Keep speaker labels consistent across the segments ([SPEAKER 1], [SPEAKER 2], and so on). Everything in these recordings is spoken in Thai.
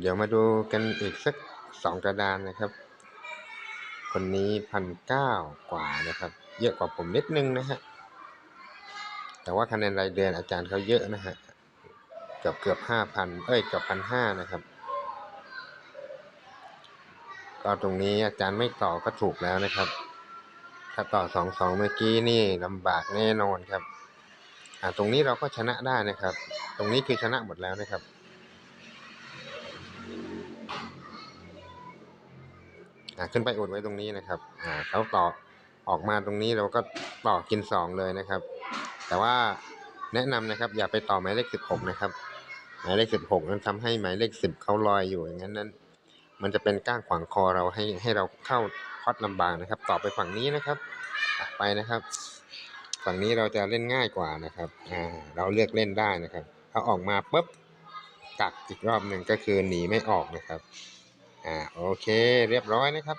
[SPEAKER 1] เดี๋ยวมาดูกันอีกสักสองกระดานนะครับ คนนี้พันเก้ากว่านะครับ เยอะกว่าผมนิดนึงนะฮะ แต่ว่าคะแนนรายเดือนอาจารย์เขาเยอะนะฮะ เกือบเกือบห้าพันเอ้ยเกือบพันห้านะครับ ก็ตรงนี้อาจารย์ไม่ต่อก็ถูกแล้วนะครับ ถ้าต่อสองสองเมื่อกี้นี่ลำบากแน่นอนครับ อ่าตรงนี้เราก็ชนะได้นะครับ ตรงนี้คือชนะหมดแล้วนะครับ ขึ้นไปอุดไว้ตรงนี้นะครับอ่าเขาต่อออกมาตรงนี้เราก็ต่อกินสองเลยนะครับ แต่ว่าแนะนำนะครับ อย่าไปต่อหมายเลขสิบหกนะครับ หมายเลขสิบหกนั้นทำให้หมายเลขสิบเขาลอยอยู่อย่างนั้นนั้น มันจะเป็นก้างขวางคอเราให้ให้เราเข้าพอดลำบากนะครับ ต่อไปฝั่งนี้นะครับไปนะครับ ฝั่งนี้เราจะเล่นง่ายกว่านะครับอ่าเราเลือกเล่นได้นะครับเขาออกมาปุ๊บกักอีกรอบหนึ่งก็คือหนีไม่ออกนะครับ อ่าโอเคเรียบร้อยนะครับ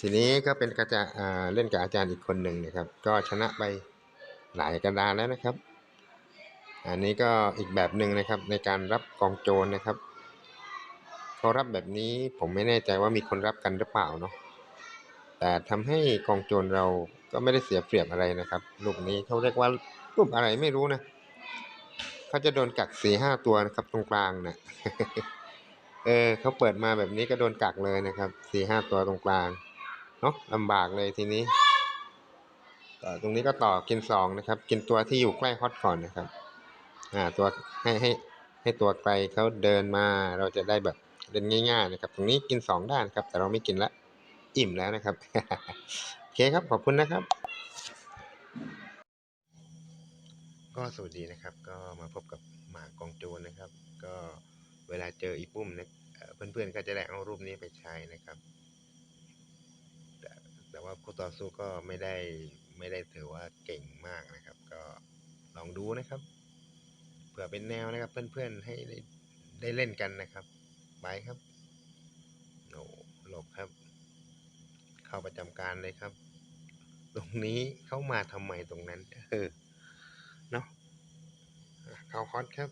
[SPEAKER 1] ทีนี้ก็เป็นกระจะอ่าเล่นกับอาจารย์อีกคนหนึ่งนะครับ ก็ชนะไปหลายกระดานแล้วนะครับ อันนี้ก็อีกแบบหนึ่งนะครับในการรับกองโจรนะครับเขารับแบบนี้ผมไม่แน่ใจว่ามีคนรับกันหรือเปล่าเนาะแต่ทำให้กองโจรเราก็ไม่ได้เสียเปรียบอะไรนะครับ ลูกนี้เขาเรียกว่ารูปอะไรไม่รู้นะ เขาจะโดนกักสี่ห้าตัวนะครับตรงกลางนะเออเขาเปิดมาแบบนี้ก็โดนกักเลยนะครับสี่ห้าตัวตรงกลางเนาะลำบากเลยทีนี้ต่อตรงนี้ก็ต่อกินสองนะครับ กินตัวที่อยู่ใกล้ฮอตก่อนนะครับ อ่าตัวให้ให้ให้ตัวไกลเขาเดินมาเราจะได้แบบเล่นง่ายๆนะครับ ตรงนี้กินสองด้านครับ แต่เราไม่กินละอิ่มแล้วนะครับโอเคครับขอบคุณนะครับ ก็สวัสดีนะครับ ก็มาพบกับหมากองโจรนะครับ ก็เวลาเจออีปุ้มนะเพื่อนๆก็จะได้เอารูปนี้ไปใช้นะครับ แต่แต่ว่าคู่ต่อสู้ก็ไม่ได้ไม่ได้ถือว่าเก่งมากนะครับ ก็ลองดูนะครับ เผื่อเป็นแนวนะครับ เพื่อนๆให้ได้ได้เล่นกันนะครับไปครับโอ้หลบครับ เข้าประจำการเลยครับ ตรงนี้เข้ามาทำไมตรงนั้นเออ ข้าฮอตครับ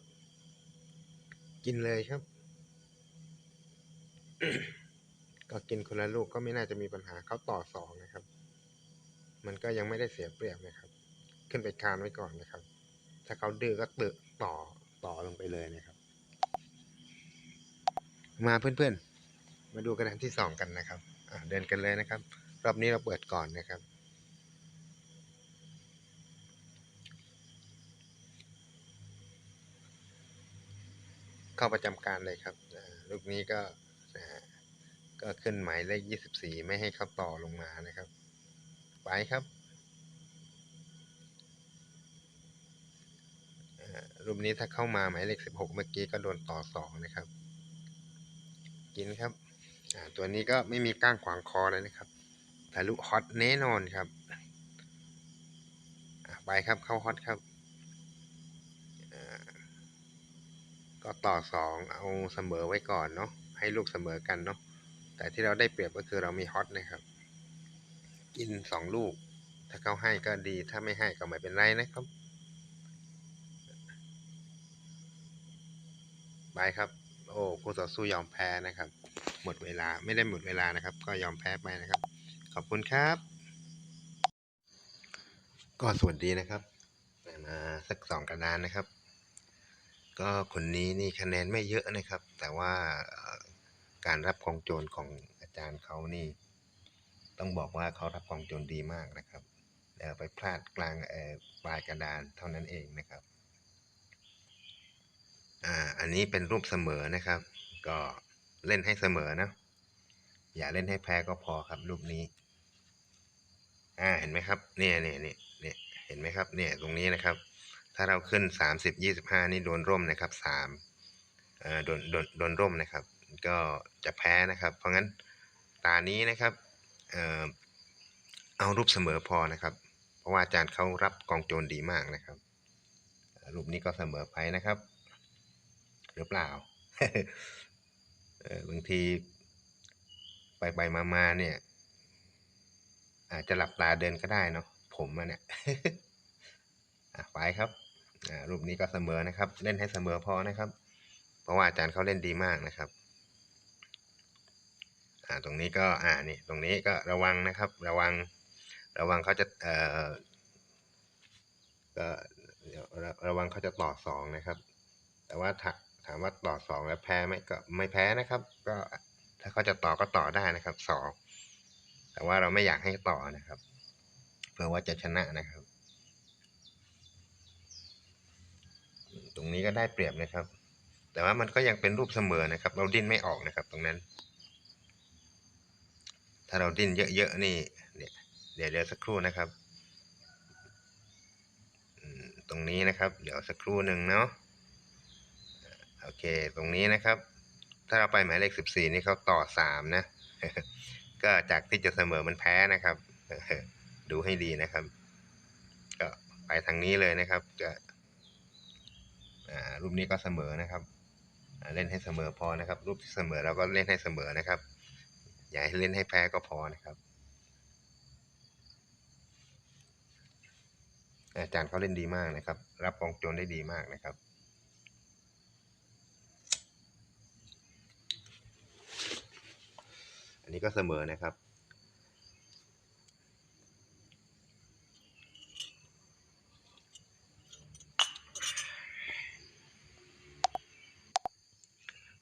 [SPEAKER 1] กินเลยครับ ก็กินคนละลูกก็ไม่น่าจะมีปัญหาเขาต่อสองนะครับ มันก็ยังไม่ได้เสียเปรียบนะครับ ขึ้นไปคานไว้ก่อนนะครับ ถ้าเขาดื้อก็ตึกต่อต่อลงไปเลยนะครับ มาเพื่อนๆ มาดูกระดานที่สองกันนะครับเดินกันเลยนะครับ รอบนี้เราเปิดก่อนนะครับ เข้าประจำการเลยครับลูกนี้ก็ก็ขึ้นหมายเลขยี่สิบสี่ไม่ให้เขาต่อลงมานะครับ ไปครับรูปนี้ถ้าเข้ามาหมายเลขสิบหกเมื่อกี้ก็โดนต่อสองนะครับ กินครับตัวนี้ก็ไม่มีก้างขวางคอเลยนะครับทะลุฮอตแน่นอนครับไปครับเข้าฮอตครับอ่าก็ ต่อสองเอาเสมอไว้ก่อนเนาะให้ลูกเสมอกันเนาะแต่ที่เราได้เปรียบก็คือเรามีฮอตนะครับ กินสองลูก ถ้าเขาให้ก็ดีถ้าไม่ให้ก็ไม่เป็นไรนะครับไปครับ โอ้คู่ต่อสู้ยอมแพ้นะครับ หมดเวลาไม่ได้หมดเวลานะครับ ก็ยอมแพ้ไปนะครับ ขอบคุณครับ ก็สวัสดีนะครับมาสักสองกระดานนะครับ ก็คนนี้นี่คะแนนไม่เยอะนะครับ แต่ว่าการรับของโจรของอาจารย์เขานี่ ต้องบอกว่าเขารับของโจรดีมากนะครับแล้วไปพลาดกลางปลายกระดานเท่านั้นเองนะครับอ่าอันนี้เป็นรูปเสมอนะครับ ก็เล่นให้เสมอนะอย่าเล่นให้แพ้ก็พอครับรูปนี้อ่าเห็นไหมครับเนี่ยเนี่ยเนี่ยเนี่ยเห็นไหมครับเนี่ยตรงนี้นะครับ ถ้าเราขึ้นสามสิบยี่สิบห้านี่โดนร่มนะครับสามเอ่อโดนโดนโดนร่มนะครับ ก็จะแพ้นะครับ เพราะงั้นตานี้นะครับเอ่อเอารูปเสมอพอนะครับ เพราะว่าอาจารย์เขารับกองโจรดีมากนะครับ รูปนี้ก็เสมอไปนะครับ หรือเปล่าเออบางทีไปไปมามาเนี่ย อาจจะหลับตาเดินก็ได้เนาะผมอะเนี่ยอะไปครับ รูปนี้ก็เสมอนะครับ เล่นให้เสมอพอนะครับ เพราะว่าอาจารย์เขาเล่นดีมากนะครับตรงนี้ก็อ่านี่ตรงนี้ก็ระวังนะครับ ระวังระวังเขาจะเอ่อก็ระวังเขาจะต่อสองนะครับ แต่ว่าถามว่าต่อสองแล้วแพ้ไหมก็ไม่แพ้นะครับ ก็ถ้าเขาจะต่อก็ต่อได้นะครับสองแต่ว่าเราไม่อยากให้ต่อนะครับ เพื่อว่าจะชนะนะครับ รงนี้ก็ได้เปรียบนะครับ แต่ว่ามันก็ยังเป็นรูปเสมอนะครับ เราดิ้นไม่ออกนะครับตรงนั้น ถ้าเราดิ้นเยอะๆนี่เนี่ยเดี๋ยวเดี๋ยวสักครู่นะครับตรงนี้นะครับ เดี๋ยวสักครู่หนึ่งเนาะโอเค ตรงนี้นะครับ ถ้าเราไปหมายเลขสิบสี่นี่เขาต่อสามนะ ก็จากที่จะเสมอมันแพ้นะครับ ดูให้ดีนะครับ ก็ไปทางนี้เลยนะครับก็ รูปนี้ก็เสมอนะครับเล่นให้เสมอพอนะครับ รูปที่เสมอเราก็เล่นให้เสมอนะครับ อย่าให้เล่นให้แพ้ก็พอนะครับ อาจารย์เขาเล่นดีมากนะครับ รับกองโจรได้ดีมากนะครับอันนี้ก็เสมอนะครับ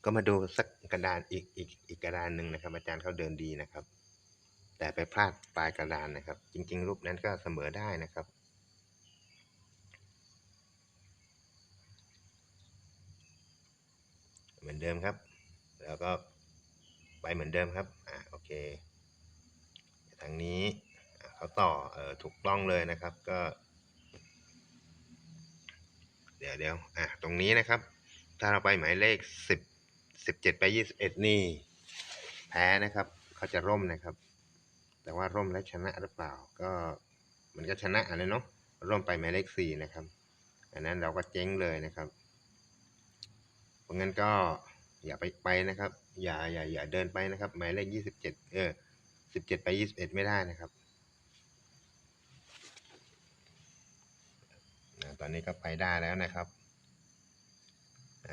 [SPEAKER 1] ก็มาดูสักกระดานอีกอีกอีกกระดานหนึ่งนะครับ อาจารย์เขาเดินดีนะครับ แต่ไปพลาดปลายกระดานนะครับ จริง ๆ รูปนั้นก็เสมอได้นะครับ เหมือนเดิมครับ แล้วก็ไปเหมือนเดิมครับอ่าโอเคทางนี้เขาต่อเออถูกต้องเลยนะครับก็ เดี๋ยวเดี๋ยวอะตรงนี้นะครับ ถ้าเราไปหมายเลขสิบ สิบเจ็ดไปยี่สิบเอ็ดนี่แพ้นะครับ เขาจะร่มนะครับ แต่ว่าร่มแล้วชนะหรือเปล่า ก็มันก็ชนะอะไรเนาะร่มไปหมายเลขสี่นะครับ อันนั้นเราก็เจ๊งเลยนะครับ เพราะงั้นก็อย่าไปไปนะครับ อย่าอย่าอย่าเดินไปนะครับหมายเลขยี่สิบเจ็ดเออสิบเจ็ดไปยี่สิบเอ็ดไม่ได้นะครับตอนนี้ก็ไปได้แล้วนะครับ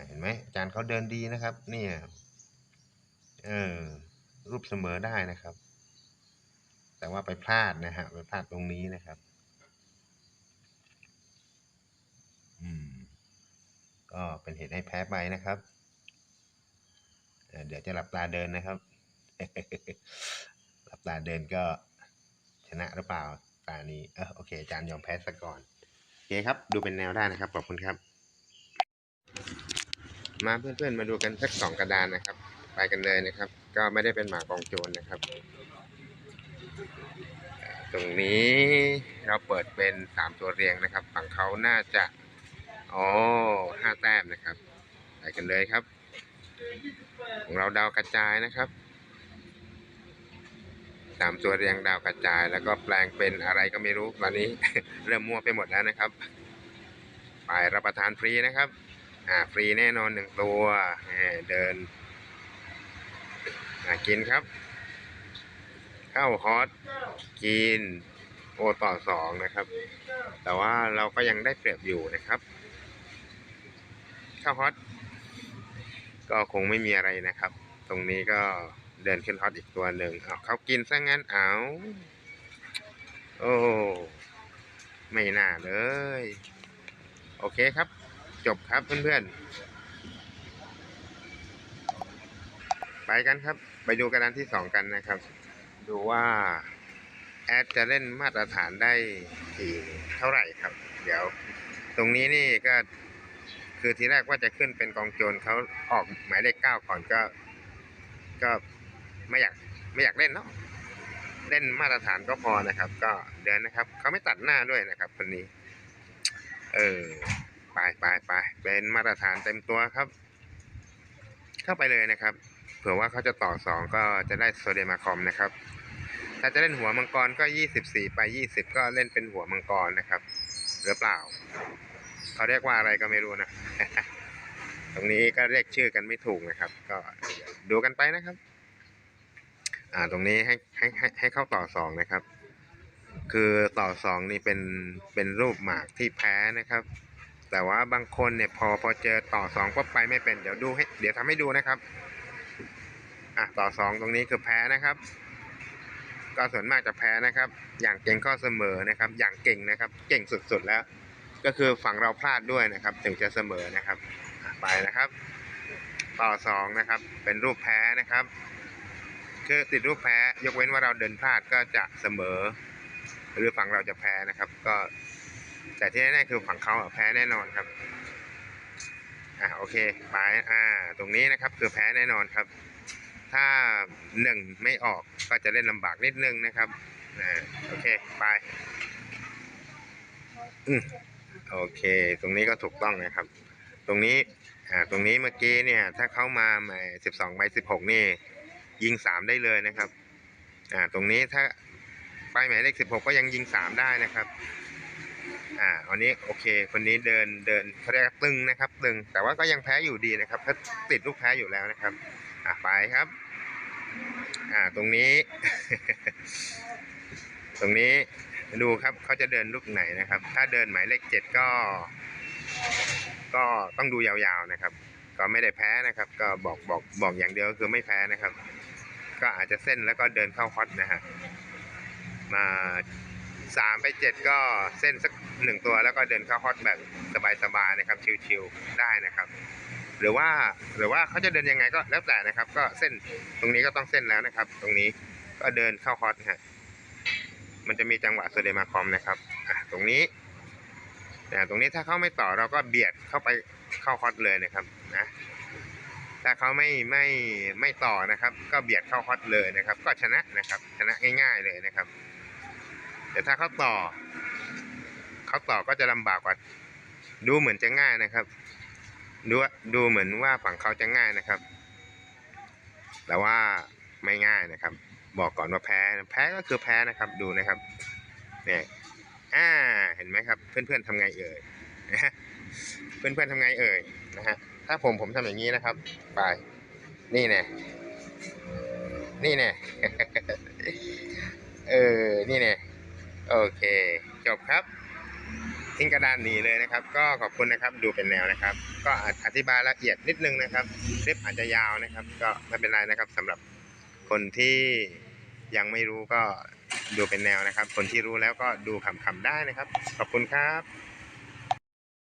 [SPEAKER 1] เห็นไหมอาจารย์เขาเดินดีนะครับ เนี่ยเออรูปเสมอได้นะครับ แต่ว่าไปพลาดนะฮะไปพลาดตรงนี้นะครับอืมก็เป็นเหตุให้แพ้ไปนะครับเเดี๋ยวจะหลับตาเดินนะครับ หลับตาเดินก็ชนะหรือเปล่าตานี้เออโอเคอาจารย์ยอมแพ้ซะก่อนโอเคครับ ดูเป็นแนวได้นะครับ ขอบคุณครับ มาเพื่อนๆมาดูกันสักสองกระดานนะครับ ไปกันเลยนะครับ ก็ไม่ได้เป็นหมากองโจรนนะครับ ตรงนี้เราเปิดเป็นสามตัวเรียงนะครับ ฝั่งเขาน่าจะอ๋อห้าแต้มนะครับ ไปกันเลยครับ ของเราดาวกระจายนะครับสามตัวเรียงดาวกระจาย แล้วก็แปลงเป็นอะไรก็ไม่รู้ตอนนี้ เริ่มมั่วไปหมดแล้วนะครับไปรับประทานฟรีนะครับ อ่าฟรีแน่นอนหนึ่งตัวเดินกินครับข้าวฮอตกินโอต่อสองนะครับ แต่ว่าเราก็ยังได้เปรียบอยู่นะครับข้าวฮอตก็คงไม่มีอะไรนะครับ ตรงนี้ก็เดินขึ้นฮอตอีกตัวหนึ่งเอาเขากินซะงั้นเอาโอ้ไม่น่าเลย โอเคครับ จบครับเพื่อนๆ ไปกันครับ ไปดูกระดานที่สองกันนะครับ ดูว่า แอดจะเล่นมาตรฐานได้ที่เท่าไหร่ครับ เดี๋ยว ตรงนี้นี่ก็คือทีแรกว่าจะขึ้นเป็นกองโจรเขาออกหมายเลขเก้าก่อนก็ ก็ไม่อยากไม่อยากเล่นเนาะเล่นมาตรฐานก็พอนะครับ ก็เดินนะครับ เขาไม่ตัดหน้าด้วยนะครับคนนี้ เออ ไปไปไปเป็นมาตรฐานเต็มตัวครับ เข้าไปเลยนะครับ เผื่อว่าเขาจะต่อสองก็จะได้โซเดียมมาคอมนะครับ ถ้าจะเล่นหัวมังกรก็ยี่สิบสี่ไปยี่สิบก็เล่นเป็นหัวมังกรนะครับ หรือเปล่า เขาเรียกว่าอะไรก็ไม่รู้นะตรงนี้ก็เรียกชื่อกันไม่ถูกนะครับ ก็ดูกันไปนะครับ อ่าตรงนี้ให้ให้ให้ให้เข้าต่อสองนะครับ คือต่อสองนี่เป็นเป็นรูปหมากที่แพ้นะครับ แต่ว่าบางคนเนี่ยพอพอเจอต่อสองก็ไปไม่เป็นเดี๋ยวดูให้เดี๋ยวทำให้ดูนะครับอะต่อสองตรงนี้คือแพ้นะครับ ก็ส่วนมากจะแพ้นะครับ อย่างเก่งก็เสมอนะครับ อย่างเก่งนะครับ เก่งสุดๆแล้ว ก็คือฝั่งเราพลาดด้วยนะครับ ถึงจะเสมอนะครับไปนะครับ ต่อสองนะครับ เป็นรูปแพ้นะครับคือติดรูปแพ้ยกเว้นว่าเราเดินพลาดก็จะเสมอ หรือฝั่งเราจะแพ้นะครับ ก็ แต่ที่แน่ๆคือฝั่งเขาแพ้แน่นอนครับอ่าโอเคไปอ่าตรงนี้นะครับคือแพ้แน่นอนครับ ถ้าหนึ่งไม่ออกก็จะเล่นลำบากนิดนึงนะครับอ่าโอเคไปอืมโอเค ตรงนี้ก็ถูกต้องนะครับ ตรงนี้อ่าตรงนี้เมื่อกี้เนี่ย ถ้าเข้ามาหมายสิบสองใบสิบหกนี่ ยิงสามได้เลยนะครับอ่าตรงนี้ถ้าป้ายหมายเลขสิบหกก็ยังยิงสามได้นะครับ อ่าอันนี้โอเคคนนี้เดินเดินเขาเรียกตึงนะครับ ตึง แต่ว่าก็ยังแพ้อยู่ดีนะครับถ้าติดลูกแพ้อยู่แล้วนะครับ อ่าไปครับ อ่าตรงนี้ ตรงนี้ดูครับเขาจะเดินลูกไหนนะครับ ถ้าเดินหมายเลขเจ็ดก็ ก็ต้องดูยาวๆนะครับ ก็ไม่ได้แพ้นะครับ ก็บอกบอกบอกอย่างเดียวก็คือไม่แพ้นะครับ ก็อาจจะเส้นแล้วก็เดินเข้าฮอตนะฮะมา สามไปเจ็ดก็เส้นสักหนึ่งตัวแล้วก็เดินเข้าฮอตแบบสบายๆนะครับชิวๆได้นะครับ หรือว่าหรือว่าเขาจะเดินยังไงก็แล้วแต่นะครับ ก็เส้นตรงนี้ก็ต้องเส้นแล้วนะครับ ตรงนี้ก็เดินเข้าฮอตฮะมันจะมีจังหวะโซเดมาคอมนะครับอะตรงนี้นะตรงนี้ถ้าเขาไม่ต่อเราก็เบียดเข้าไปเข้าฮอตเลยนะครับนะถ้าเขาไม่ไม่ไม่ต่อนะครับ ก็เบียดเข้าฮอตเลยนะครับ ก็ชนะนะครับ ชนะง่าย ๆเลยนะครับ แต่ถ้าเขาต่อเขาต่อก็จะลำบากกว่า ดูเหมือนจะง่ายนะครับ ดูดูเหมือนว่าฝั่งเขาจะง่ายนะครับ แต่ว่าไม่ง่ายนะครับ บอกก่อนว่าแพ้ แพ้ก็คือแพ้นะครับ ดูนะครับเนี่ยอ่าเห็นไหมครับ เพื่อนๆทำไงเอ่ยนะฮะเพื่อนๆทำไงเอ่ยนะฮะถ้าผมผมทำอย่างนี้นะครับ ไป นี่แน่นี่แน่เออ นี่แน่ โอเค จบครับ ทิ้งกระดานหนีเลยนะครับ ก็ขอบคุณนะครับดูเป็นแนวนะครับ ก็อธิบายละเอียดนิดนึงนะครับคลิปอาจจะยาวนะครับ ก็ไม่เป็นไรนะครับสำหรับคนที่ยังไม่รู้ก็ดูเป็นแนวนะครับ คนที่รู้แล้วก็ดูคำๆได้นะครับ ขอบคุณครับ